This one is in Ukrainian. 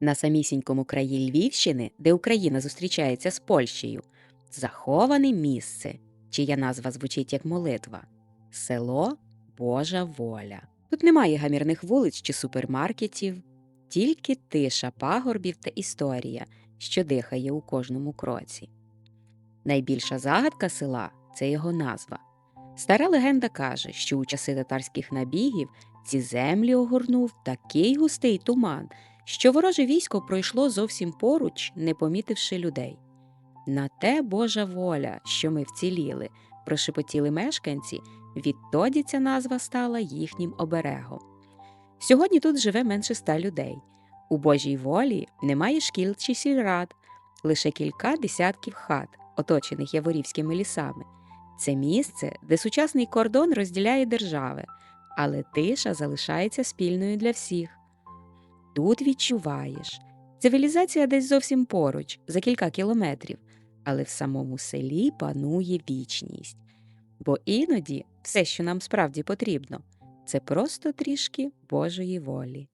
На самісінькому краї Львівщини, де Україна зустрічається з Польщею, заховане місце, чия назва звучить як молитва село Божа Воля. Тут немає гамірних вулиць чи супермаркетів, тільки тиша пагорбів та історія, що дихає у кожному кроці. Найбільша загадка села це його назва. Стара легенда каже, що у часи татарських набігів ці землі огорнув такий густий туман, що вороже військо пройшло зовсім поруч, не помітивши людей. На те Божа воля, що ми вціліли, прошепотіли мешканці, відтоді ця назва стала їхнім оберегом. Сьогодні тут живе менше ста людей. У Божій волі немає шкіл чи сільрад, лише кілька десятків хат, оточених яворівськими лісами. Це місце, де сучасний кордон розділяє держави, але тиша залишається спільною для всіх. Тут відчуваєш, цивілізація десь зовсім поруч, за кілька кілометрів, але в самому селі панує вічність. Бо іноді все, що нам справді потрібно, це просто трішки Божої волі.